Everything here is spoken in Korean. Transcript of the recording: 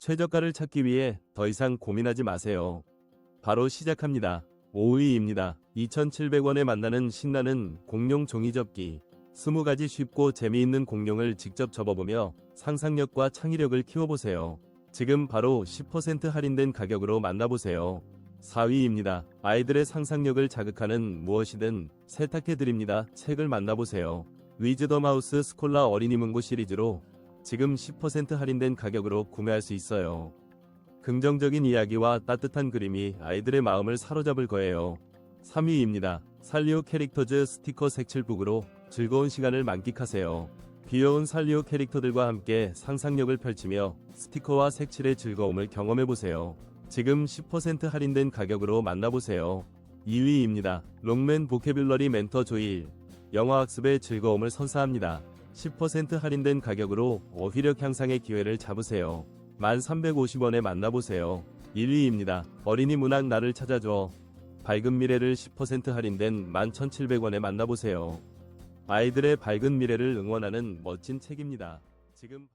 최저가를 찾기 위해 더 이상 고민하지 마세요. 바로 시작합니다. 5위입니다. 2,700원에 만나는 신나는 공룡 종이접기. 20가지 쉽고 재미있는 공룡을 직접 접어보며 상상력과 창의력을 키워보세요. 지금 바로 10% 할인된 가격으로 만나보세요. 4위입니다. 아이들의 상상력을 자극하는 무엇이든 세탁해드립니다. 책을 만나보세요. 위즈 더 마우스 스콜라 어린이 문고 시리즈로 지금 10% 할인된 가격으로 구매할 수 있어요. 긍정적인 이야기와 따뜻한 그림이 아이들의 마음을 사로잡을 거예요. 3위입니다. 살리오 캐릭터즈 스티커 색칠북으로 즐거운 시간을 만끽하세요. 귀여운 살리오 캐릭터들과 함께 상상력을 펼치며 스티커와 색칠의 즐거움을 경험해보세요. 지금 10% 할인된 가격으로 만나보세요. 2위입니다. 롱맨 보케뷸러리 멘터 조일. 영어 학습의 즐거움을 선사합니다. 10% 할인된 가격으로 어휘력 향상의 기회를 잡으세요. 1,350원에 만나보세요. 1위입니다. 어린이 문학 나를 찾아줘. 밝은 미래를 10% 할인된 11,700원에 만나보세요. 아이들의 밝은 미래를 응원하는 멋진 책입니다. 지금